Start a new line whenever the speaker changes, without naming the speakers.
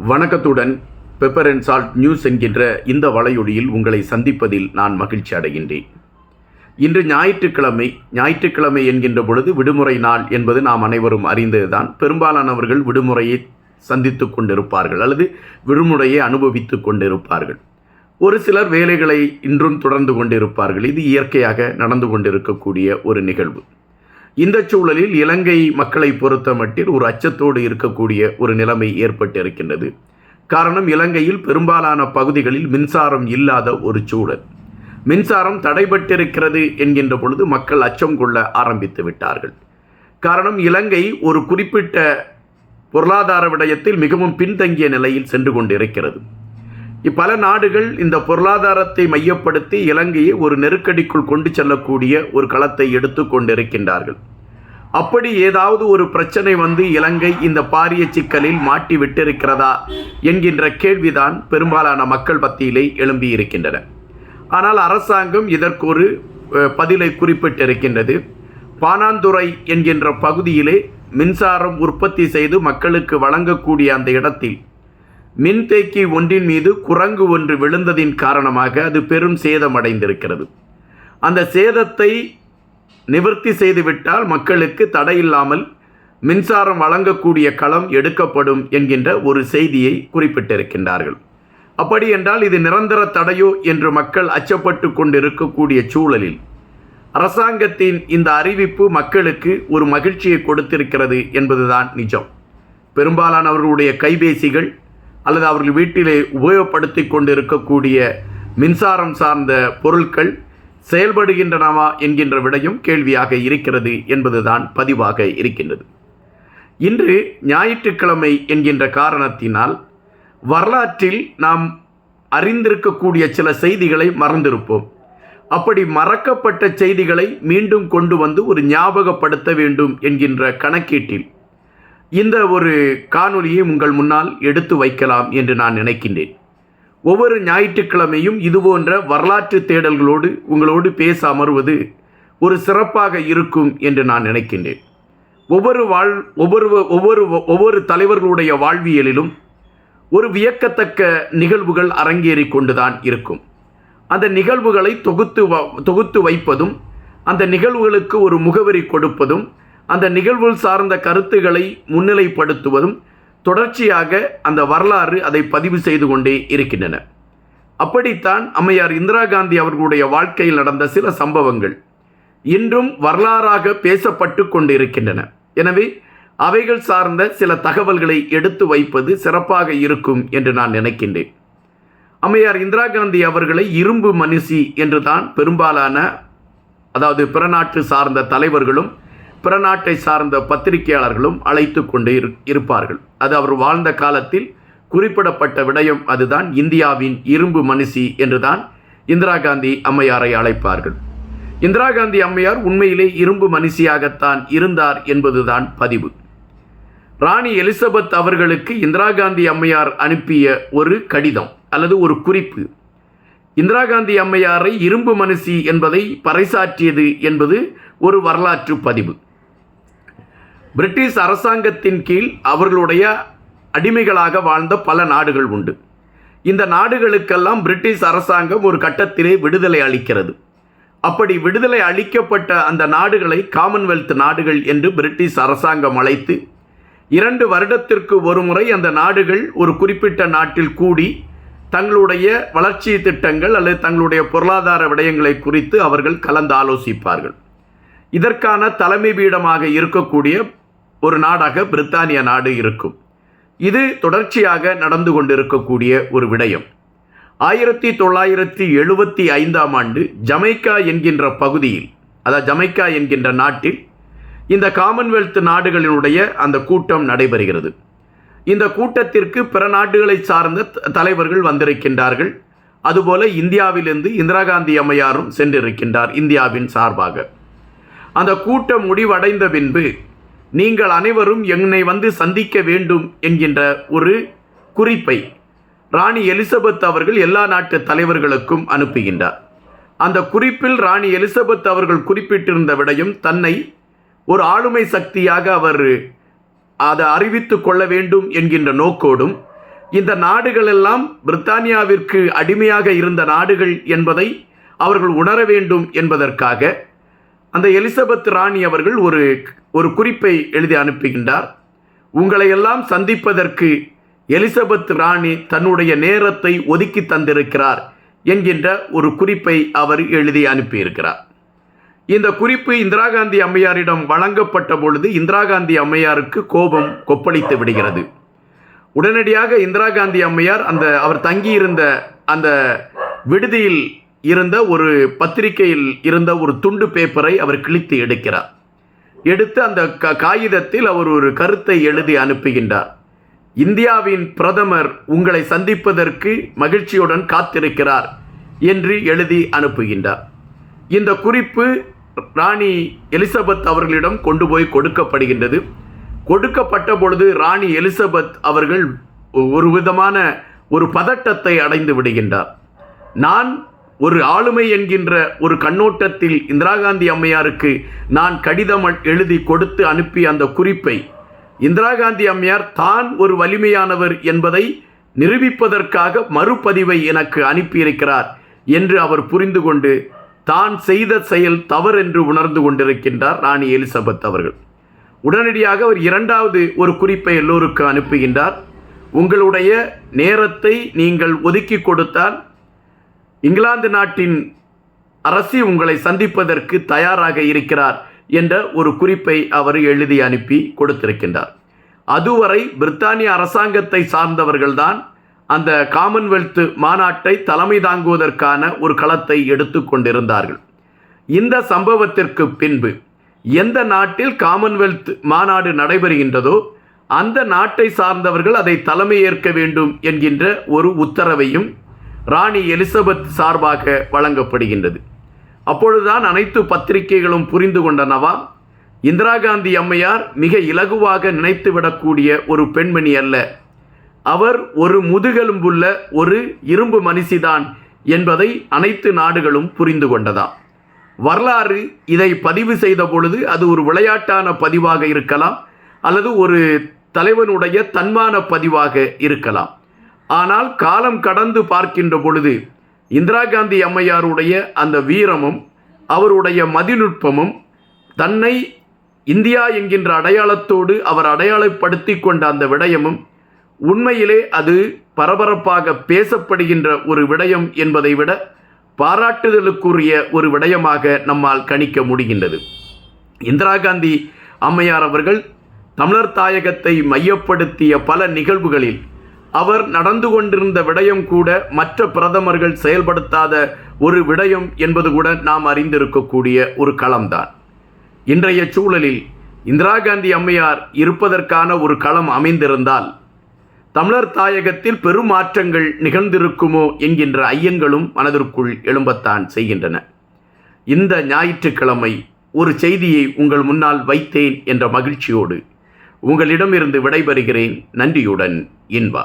வணக்கத்துடன் pepper and salt news என்கின்ற இந்த வலையொலியில் உங்களை சந்திப்பதில் நான் மகிழ்ச்சி அடைகின்றேன். இன்று ஞாயிற்றுக்கிழமை ஞாயிற்றுக்கிழமை என்கின்ற பொழுது விடுமுறை நாள் என்பது நாம் அனைவரும் அறிந்ததுதான். பெரும்பாலானவர்கள் விடுமுறையை சந்தித்து கொண்டிருப்பார்கள் அல்லது விடுமுறையை அனுபவித்து கொண்டிருப்பார்கள். ஒரு சிலர் வேலைகளை இன்றும் தொடர்ந்து கொண்டிருப்பார்கள். இது இயற்கையாக நடந்து கொண்டிருக்கக்கூடிய ஒரு நிகழ்வு. இந்த சூழலில் இலங்கை மக்களை பொறுத்த மட்டில் ஒரு அச்சத்தோடு இருக்கக்கூடிய ஒரு நிலைமை ஏற்பட்டு இருக்கின்றது காரணம் இலங்கையில் பெரும்பாலான பகுதிகளில் மின்சாரம் இல்லாத ஒரு சூழல். மின்சாரம் தடைபட்டிருக்கிறது என்கின்ற பொழுது மக்கள் அச்சம் கொள்ள ஆரம்பித்து விட்டார்கள். காரணம் இலங்கை ஒரு குறிப்பிட்ட பொருளாதார விடயத்தில் மிகவும் பின்தங்கிய நிலையில் சென்று கொண்டிருக்கிறது. இப்பல நாடுகள் இந்த பொருளாதாரத்தை மையப்படுத்தி இலங்கையை ஒரு நெருக்கடிக்குள் கொண்டு செல்லக்கூடிய ஒரு களத்தை எடுத்து கொண்டிருக்கின்றார்கள். அப்படி ஏதாவது ஒரு பிரச்சனை வந்து இலங்கை இந்த பாரிய சிக்கலில் மாட்டி விட்டிருக்கிறதா என்கின்ற கேள்விதான் பெரும்பாலான மக்கள் மத்தியிலே எழும்பியிருக்கின்றன ஆனால் அரசாங்கம் இதற்கு ஒரு பதிலை குறிப்பிட்டிருக்கின்றது. பானாந்துறை என்கின்ற பகுதியிலே மின்சாரம் உற்பத்தி செய்து மக்களுக்கு வழங்கக்கூடிய அந்த இடத்தில் மின்தேக்கி ஒன்றின் மீது குரங்கு ஒன்று விழுந்ததின் காரணமாக அது பெரும் சேதமடைந்திருக்கிறது. அந்த சேதத்தை நிவர்த்தி செய்துவிட்டால் மக்களுக்கு தடையில்லாமல் மின்சாரம் வழங்கக்கூடிய களம் எடுக்கப்படும் என்கின்ற ஒரு செய்தியை குறிப்பிட்டிருக்கின்றார்கள். அப்படி என்றால் இது நிரந்தர தடையோ என்று மக்கள் அச்சப்பட்டு கொண்டிருக்கக்கூடிய சூழலில். அரசாங்கத்தின் இந்த அறிவிப்பு மக்களுக்கு ஒரு மகிழ்ச்சியை கொடுத்திருக்கிறது என்பதுதான் நிஜம். பெரும்பாலானவர்களுடைய கைபேசிகள் அல்லது அவர்கள் வீட்டிலே உபயோகப்படுத்தி கொண்டிருக்கக்கூடிய மின்சாரம் சார்ந்த பொருட்கள் செயல்படுகின்றனவா என்கின்ற விடையும் கேள்வியாக இருக்கிறது என்பதுதான் பதிவாக இருக்கின்றது. இன்று ஞாயிற்றுக்கிழமை என்கின்ற காரணத்தினால் வரலாற்றில் நாம் அறிந்திருக்கக்கூடிய சில செய்திகளை மறந்திருப்போம். அப்படி மறக்கப்பட்ட செய்திகளை மீண்டும் கொண்டு வந்து ஒரு ஞாபகப்படுத்த வேண்டும் என்கின்ற கணக்கீட்டில் இந்த ஒரு காணொலியை உங்கள் முன்னால் எடுத்து வைக்கலாம் என்று நான் நினைக்கின்றேன். ஒவ்வொரு ஞாயிற்றுக்கிழமையும் இதுபோன்ற வரலாற்று தேடல்களோடு உங்களோடு பேச அமர்வது ஒரு சிறப்பாக இருக்கும் என்று நான் நினைக்கின்றேன். ஒவ்வொரு வாழ் ஒவ்வொரு ஒவ்வொரு ஒவ்வொரு தலைவர்களுடைய வாழ்வியலிலும் ஒரு வியக்கத்தக்க நிகழ்வுகள் அரங்கேறி கொண்டுதான் இருக்கும். அந்த நிகழ்வுகளை தொகுத்து வ- தொகுத்து வைப்பதும் அந்த நிகழ்வுகளுக்கு ஒரு முகவரி கொடுப்பதும் அந்த நிகழ்வு சார்ந்த கருத்துக்களை முன்னிலைப்படுத்துவதும் தொடர்ச்சியாக அந்த வரலாறு அதை பதிவு செய்து கொண்டே இருக்கின்றன. அப்படித்தான் அம்மையார் இந்திரா காந்தி அவர்களுடைய வாழ்க்கையில் நடந்த சில சம்பவங்கள் இன்றும் வரலாறாக பேசப்பட்டு கொண்டிருக்கின்றன. எனவே அவைகள் சார்ந்த சில தகவல்களை எடுத்து வைப்பது சிறப்பாக இருக்கும் என்று நான் நினைக்கின்றேன். அம்மையார் இந்திரா காந்தி அவர்களை இரும்பு மனுஷி என்றுதான் பெரும்பாலான அதாவது பிற நாட்டு சார்ந்த தலைவர்களும் பிற நாட்டை சார்ந்த பத்திரிகையாளர்களும் அழைத்து கொண்டு இரு இருப்பார்கள். அது அவர் வாழ்ந்த காலத்தில் குறிப்பிடப்பட்ட விடயம் அதுதான். இந்தியாவின் இரும்பு மனுஷி என்றுதான் இந்திரா காந்தி அம்மையாரை அழைப்பார்கள். இந்திரா காந்தி அம்மையார் உண்மையிலே இரும்பு மனுஷியாகத்தான் இருந்தார் என்பதுதான் பதிவு. ராணி எலிசபெத் அவர்களுக்கு இந்திரா காந்தி அம்மையார் அனுப்பிய ஒரு கடிதம் அல்லது ஒரு குறிப்பு. இந்திரா காந்தி அம்மையாரை இரும்பு மனுஷி என்பதை பறைசாற்றியது என்பது ஒரு வரலாற்று பதிவு. பிரிட்டிஷ் அரசாங்கத்தின் கீழ் அவர்களுடைய அடிமைகளாக வாழ்ந்த பல நாடுகள் உண்டு. இந்த நாடுகளுக்கெல்லாம் பிரிட்டிஷ் அரசாங்கம் ஒரு கட்டத்திலே விடுதலை அளிக்கிறது. அப்படி விடுதலை அளிக்கப்பட்ட அந்த நாடுகளை காமன்வெல்த் நாடுகள் என்று பிரிட்டிஷ் அரசாங்கம் அழைத்து இரண்டு வருடத்திற்கு ஒரு முறை அந்த நாடுகள் ஒரு குறிப்பிட்ட நாட்டில் கூடி தங்களுடைய வளர்ச்சி திட்டங்கள் அல்லது தங்களுடைய பொருளாதார விடயங்களை குறித்து அவர்கள் கலந்து ஆலோசிப்பார்கள் இதற்கான தலைமை பீடமாக இருக்கக்கூடிய ஒரு நாடாக பிரித்தானிய நாடு இருக்கும். இது தொடர்ச்சியாக நடந்து கொண்டிருக்கக்கூடிய ஒரு விடயம். ஆயிரத்தி தொள்ளாயிரத்தி எழுபத்தி ஐந்தாம் ஆண்டு ஜமைக்கா என்கின்ற பகுதியில் அதாவது ஜமைக்கா என்கின்ற நாட்டில் இந்த காமன்வெல்த் நாடுகளினுடைய அந்த கூட்டம் நடைபெறுகிறது. இந்த கூட்டத்திற்கு பிற நாடுகளை சார்ந்த த- தலைவர்கள் வந்திருக்கின்றார்கள். அதுபோல இந்தியாவிலிருந்து இந்திரா காந்தி அம்மையாரும் சென்றிருக்கின்றார் இந்தியாவின் சார்பாக. அந்த கூட்டம் முடிவடைந்த பின்பு நீங்கள் அனைவரும் என்னை வந்து சந்திக்க வேண்டும் என்கின்ற ஒரு குறிப்பை ராணி எலிசபெத் அவர்கள் எல்லா நாட்டு தலைவர்களுக்கும் அனுப்புகின்றார். அந்த குறிப்பில் ராணி எலிசபெத் அவர்கள் குறிப்பிட்டிருந்த விடயம் தன்னை ஒரு ஆளுமை சக்தியாக அவர் அதை அறிவித்து கொள்ள வேண்டும் என்கின்ற நோக்கோடும் இந்த நாடுகளெல்லாம் பிரித்தானியாவிற்கு அடிமையாக இருந்த நாடுகள் என்பதை அவர்கள் உணர வேண்டும் என்பதற்காக அந்த எலிசபெத் ராணி அவர்கள் ஒரு ஒரு குறிப்பை எழுதி அனுப்புகின்றார். உங்களை எல்லாம் சந்திப்பதற்கு எலிசபெத் ராணி தன்னுடைய நேரத்தை ஒதுக்கி தந்திருக்கிறார் என்கின்ற ஒரு குறிப்பை அவர் எழுதி அனுப்பியிருக்கிறார். இந்த குறிப்பு இந்திரா காந்தி அம்மையாரிடம் வழங்கப்பட்ட பொழுது இந்திரா காந்தி அம்மையாருக்கு கோபம் கொப்பளித்து விடுகிறது. உடனடியாக இந்திரா காந்தி அம்மையார் அந்த அவர் தங்கியிருந்த அந்த விடுதியில் இருந்த ஒரு பத்திரிகையில் இருந்த ஒரு துண்டு பேப்பரை அவர் கிழித்து எடுக்கிறார். எடுத்து அந்த க காகிதத்தில் அவர் ஒரு கருத்தை எழுதி அனுப்புகின்றார். இந்தியாவின் பிரதமர் உங்களை சந்திப்பதற்கு மகிழ்ச்சியுடன் காத்திருக்கிறார் என்று எழுதி அனுப்புகின்றார். இந்த குறிப்பு ராணி எலிசபெத் அவர்களிடம் கொண்டு போய் கொடுக்கப்படுகின்றது. கொடுக்கப்பட்ட பொழுது ராணி எலிசபெத் அவர்கள் ஒரு விதமான ஒரு பதட்டத்தை அடைந்து விடுகின்றார். நான் ஒரு ஆளுமை என்கின்ற ஒரு கண்ணோட்டத்தில் இந்திரா காந்தி அம்மையாருக்கு நான் கடிதம் எழுதி கொடுத்து அனுப்பிய அந்த குறிப்பை இந்திரா காந்தி அம்மையார் தான் ஒரு வலிமையானவர் என்பதை நிரூபிப்பதற்காக மறுபதிவை எனக்கு அனுப்பியிருக்கிறார் என்று அவர் புரிந்து கொண்டு தான் செய்த செயல் தவறு என்று உணர்ந்து கொண்டிருக்கின்றார் ராணி எலிசபெத் அவர்கள். உடனடியாக அவர் இரண்டாவது ஒரு குறிப்பை எல்லோருக்கும் அனுப்புகின்றார். உங்களுடைய நேரத்தை நீங்கள் ஒதுக்கி கொடுத்தால் இங்கிலாந்து நாட்டின் அரசி உங்களை சந்திப்பதற்கு தயாராக இருக்கிறார் என்ற ஒரு குறிப்பை அவர் எழுதி அனுப்பி கொடுத்திருக்கின்றார். அதுவரை பிரித்தானிய அரசாங்கத்தை சார்ந்தவர்கள்தான் அந்த காமன்வெல்த் மாநாட்டை தலைமை தாங்குவதற்கான ஒரு களத்தை எடுத்து கொண்டிருந்தார்கள். இந்த சம்பவத்திற்கு பின்பு எந்த நாட்டில் காமன்வெல்த் மாநாடு நடைபெறுகின்றதோ அந்த நாட்டை சார்ந்தவர்கள் அதை தலைமை ஏற்க வேண்டும் என்கின்ற ஒரு உத்தரவையும் ராணி எலிசபெத் சார்பாக வழங்கப்படுகின்றது. அப்பொழுதுதான் அனைத்து பத்திரிகைகளும் புரிந்து கொண்டனவா இந்திரா காந்தி அம்மையார் மிக இலகுவாக நினைத்துவிடக்கூடிய ஒரு பெண்மணி அல்ல. அவர் ஒரு முதுகெலும்புள்ள ஒரு இரும்பு மனுஷிதான் என்பதை அனைத்து நாடுகளும் புரிந்து கொண்டதாம். வரலாறு இதை பதிவு செய்த பொழுது அது ஒரு விளையாட்டான பதிவாக இருக்கலாம் அல்லது ஒரு தலைவனுடைய தன்மான பதிவாக இருக்கலாம். ஆனால் காலம் கடந்து பார்க்கின்ற பொழுது இந்திரா காந்தி அம்மையாருடைய அந்த வீரமும் அவருடைய மதிநுட்பமும் தன்னை இந்தியா என்கின்ற அடையாளத்தோடு அவர் அடையாளப்படுத்தி கொண்ட அந்த விடயமும் உண்மையிலே அது பரபரப்பாக பேசப்படுகின்ற ஒரு விடயம் என்பதை விட பாராட்டுதலுக்குரிய ஒரு விடயமாக நம்மால் கணிக்க முடிகின்றது. இந்திரா காந்தி அம்மையார் அவர்கள் தமிழர் தாயகத்தை மையப்படுத்திய பல நிகழ்வுகளில் அவர் நடந்து கொண்டிருந்த விடயம் கூட மற்ற பிரதமர்கள் செயல்படுத்தாத ஒரு விடயம் என்பது கூட நாம் அறிந்திருக்கக்கூடிய ஒரு களம்தான். இன்றைய சூழலில் இந்திரா காந்தி அம்மையார் இருப்பதற்கான ஒரு களம் அமைந்திருந்தால் தமிழர் தாயகத்தில் பெரும் மாற்றங்கள் நிகழ்ந்திருக்குமோ என்கின்ற ஐயங்களும் மனதிற்குள் எழும்பத்தான் செய்கின்றன. இந்த ஞாயிற்றுக்கிழமை ஒரு செய்தியை உங்கள் முன்னால் வைத்தேன் என்ற மகிழ்ச்சியோடு உங்களிடமிருந்து விடைபெறுகிறேன். நன்றியுடன் இன்பா.